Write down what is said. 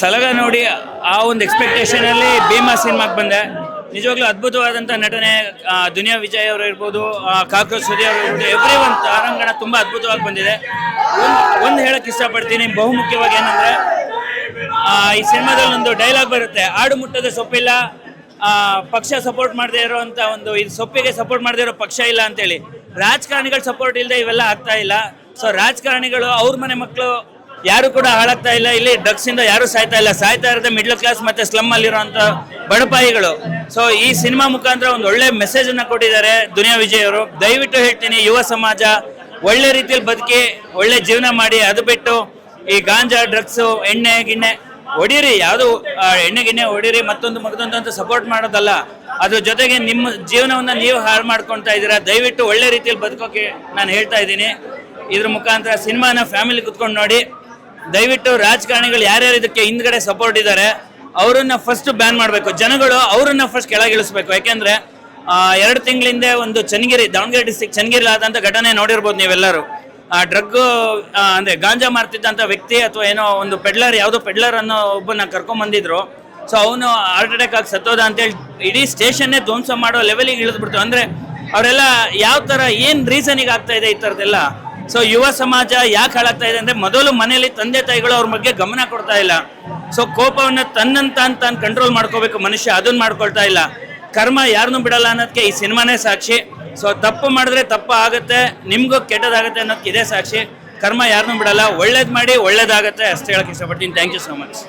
ಸಲಗ ನೋಡಿ ಆ ಒಂದು ಎಕ್ಸ್ಪೆಕ್ಟೇಷನ್ ಅಲ್ಲಿ ಭೀಮಾ ಸಿನಿಮಾಗೆ ಬಂದೆ. ನಿಜವಾಗ್ಲೂ ಅದ್ಭುತವಾದಂಥ ನಟನೆ ದುನಿಯಾ ವಿಜಯ್ ಅವರು ಇರ್ಬೋದು ಕಾಕ್ರೋಚ್ ಸುದಿ ಅವರು ಇರ್ಬೋದು ಎವ್ರಿ ಒನ್ ತಾರಾಂಗಣ ತುಂಬ ಅದ್ಭುತವಾಗಿ ಬಂದಿದೆ. ಒಂದು ಒಂದು ಹೇಳಕ್ ಇಷ್ಟಪಡ್ತೀನಿ, ಬಹುಮುಖ್ಯವಾಗಿ ಏನಂದ್ರೆ ಈ ಸಿನಿಮಾದಲ್ಲಿ ಒಂದು ಡೈಲಾಗ್ ಬರುತ್ತೆ. ಆಡು ಮುಟ್ಟದ ಸೊಪ್ಪಿಲ್ಲ ಪಕ್ಷ ಸಪೋರ್ಟ್ ಮಾಡದೇ ಇರೋವಂಥ ಒಂದು ಇದು ಸೊಪ್ಪಿಗೆ ಸಪೋರ್ಟ್ ಮಾಡದೇ ಇರೋ ಪಕ್ಷ ಇಲ್ಲ ಅಂತೇಳಿ. ರಾಜಕಾರಣಿಗಳ ಸಪೋರ್ಟ್ ಇಲ್ಲದೆ ಇವೆಲ್ಲ ಆಗ್ತಾ ಇಲ್ಲ. ಸೊ ರಾಜಕಾರಣಿಗಳು ಅವ್ರ ಮನೆ ಮಕ್ಕಳು ಯಾರು ಕೂಡ ಹಾಳಾಗ್ತಾ ಇಲ್ಲ. ಇಲ್ಲಿ ಡ್ರಗ್ಸ್ ಇಂದ ಯಾರು ಸಾಯ್ತಾ ಇಲ್ಲ. ಸಾಯ್ತಾ ಇರೋದೇ ಮಿಡ್ಲ್ ಕ್ಲಾಸ್ ಮತ್ತೆ ಸ್ಲಮ್ ಅಲ್ಲಿರುವಂತ ಬಡಪಾಯಿಗಳು. ಸೊ ಈ ಸಿನಿಮಾ ಮುಖಾಂತರ ಒಂದು ಒಳ್ಳೆ ಮೆಸೇಜ್ ಅನ್ನ ಕೊಟ್ಟಿದ್ದಾರೆ ದುನಿಯಾ ವಿಜಯ್ ಅವರು. ದಯವಿಟ್ಟು ಹೇಳ್ತೀನಿ, ಯುವ ಸಮಾಜ ಒಳ್ಳೆ ರೀತಿಯಲ್ಲಿ ಬದುಕಿ, ಒಳ್ಳೆ ಜೀವನ ಮಾಡಿ, ಅದು ಬಿಟ್ಟು ಈ ಗಾಂಜಾ ಡ್ರಗ್ಸ್ ಎಣ್ಣೆ, ಗಿಣ್ಣೆ ಹೊಡೀರಿ. ಯಾವುದು ಎಣ್ಣೆ, ಗಿಣ್ಣೆ ಹೊಡೀರಿ. ಮತ್ತೊಂದು ಮಗದೊಂದು ಅಂತ ಸಪೋರ್ಟ್ ಮಾಡೋದಲ್ಲ. ಅದ್ರ ಜೊತೆಗೆ ನಿಮ್ಮ ಜೀವನವನ್ನ ನೀವು ಹಾಳು ಮಾಡ್ಕೊತಾ ಇದ್ದೀರಾ. ದಯವಿಟ್ಟು ಒಳ್ಳೆ ರೀತಿಯಲ್ಲಿ ಬದುಕೋಕೆ ನಾನು ಹೇಳ್ತಾ ಇದ್ದೀನಿ. ಇದ್ರ ಮುಖಾಂತರ ಸಿನಿಮಾನ ಫ್ಯಾಮಿಲಿ ಕುತ್ಕೊಂಡು ನೋಡಿ. ದಯವಿಟ್ಟು ರಾಜಕಾರಣಿಗಳು ಯಾರ್ಯಾರು ಇದಕ್ಕೆ ಹಿಂದ್ಗಡೆ ಸಪೋರ್ಟ್ ಇದ್ದಾರೆ, ಅವರನ್ನ ಫಸ್ಟ್ ಬ್ಯಾನ್ ಮಾಡಬೇಕು. ಜನಗಳು ಅವರನ್ನ ಫಸ್ಟ್ ಕೆಳಗಿಳಿಸ್ಬೇಕು ಯಾಕೆಂದ್ರೆ ಎರಡು ತಿಂಗಳ ಹಿಂದೆ ಒಂದು ಚನ್ನಗಿರಿ, ದಾವಣಗೆರೆ ಡಿಸ್ಟಿಕ್ ಚನ್ನಗಿರಿ ಆದಂತ ಘಟನೆ ನೋಡಿರ್ಬೋದು ನೀವೆಲ್ಲರೂ. ಆ ಡ್ರಗ್ ಅಂದ್ರೆ ಗಾಂಜಾ ಮಾರ್ತಿದ್ದಂಥ ವ್ಯಕ್ತಿ ಅಥವಾ ಏನೋ ಒಂದು ಪೆಡ್ಲರ್ ಯಾವುದೋ ಪೆಡ್ಲರ್ ಅನ್ನೋ ಒಬ್ಬನ ಕರ್ಕೊಂಬಂದಿದ್ರು ಸೊ ಅವನು ಹಾರ್ಟ್ ಅಟ್ಯಾಕ್ ಆಗಿ ಸತ್ತೋದ ಅಂತೇಳಿ ಇಡೀ ಸ್ಟೇಷನ್ನೇ ಧ್ವಂಸ ಮಾಡೋ ಲೆವೆಲಿಗೆ ಇಳಿದ್ಬಿಡ್ತು. ಅಂದ್ರೆ, ಅವರೆಲ್ಲ ಯಾವ ತರ, ಏನು ರೀಸನಿಗೆ ಆಗ್ತಾ ಇದೆ ಈ ಥರದ್ದೆಲ್ಲ ಸೊ ಯುವ ಸಮಾಜ ಯಾಕೆ ಹಾಳಾಗ್ತಾ ಇದೆ ಅಂದ್ರೆ ಮೊದಲು ಮನೆಯಲ್ಲಿ ತಂದೆ ತಾಯಿಗಳು ಅವ್ರ ಬಗ್ಗೆ ಗಮನ ಕೊಡ್ತಾ ಇಲ್ಲ. ಸೊ ಕೋಪವನ್ನ ತನ್ನಂತ ತಾನು ಕಂಟ್ರೋಲ್ ಮಾಡ್ಕೋಬೇಕು ಮನುಷ್ಯ ಅದನ್ನ ಮಾಡ್ಕೊಳ್ತಾ ಇಲ್ಲ. ಕರ್ಮ ಯಾರನ್ನೂ ಬಿಡಲ್ಲ ಅನ್ನೋದಕ್ಕೆ ಈ ಸಿನಿಮಾನೇ ಸಾಕ್ಷಿ. ಸೊ ತಪ್ಪು ಮಾಡಿದ್ರೆ ತಪ್ಪು ಆಗುತ್ತೆ, ನಿಮ್ಗೂ ಕೆಟ್ಟದಾಗುತ್ತೆ ಅನ್ನೋದಕ್ಕೆ ಇದೇ ಸಾಕ್ಷಿ. ಕರ್ಮ ಯಾರನ್ನೂ ಬಿಡಲ್ಲ, ಒಳ್ಳೇದು ಮಾಡಿ ಒಳ್ಳೇದಾಗತ್ತೆ ಅಷ್ಟೇ ಹೇಳಕ್ಕೆ ಇಷ್ಟಪಡ್ತೀನಿ. Thank you so much